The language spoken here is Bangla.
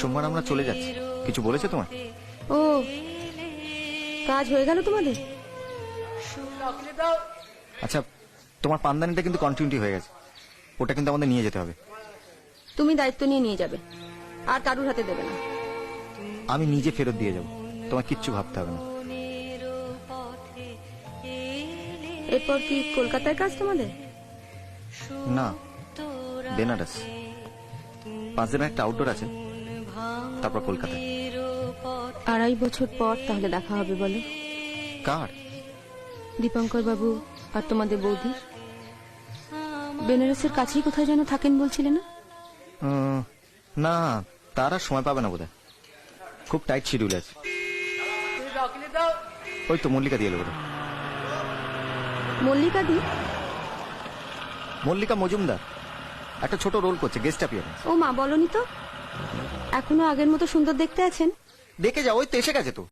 সোমবার আমরা চলে যাচ্ছি। কিছু বলেছে তোমার ও কাজ হয়ে গেল তোমাদের? আচ্ছা তোমার পান্দানিটা কিন্তু কন্টিনিউটি হয়ে গেছে। ওটা কিন্তু আমাদের নিয়ে যেতে হবে। তুমি দায়িত্ব নিয়ে নিয়ে যাবে। আর কারুর হাতে দেবে না। আমি নিজে ফেরত দিয়ে যাব। তোমার কিচ্ছু ভাবতে হবে না। এরপর কি কলকাতায় কাজ তোমাদের? না বেনারস। পাঁচ দিনের একটা আউটডোর আছে। তারপর কলকাতায়। আড়াই বছর পর তাহলে দেখা হবে বলো। কার? দীপঙ্কর বাবু আর তোমাদের বৌদি। বেনারসের কাছেই কোথায় যেন থাকেন বলছিলে না? না তার আর সময় পাবে না বোধহয়। খুব টাইট শিডিউল আছে। ওই তো মল্লিকা দিয়ে এলো। মল্লিকা দি? মল্লিকা মজুমদার। একটা ছোট রোল করছে গেস্ট অ্যাপিয়ারেন্স ও মা বলনি তো? এখনও আগের মতো সুন্দর দেখতে আছেন? দেখে যাও ওই তো এসে গেছে তো।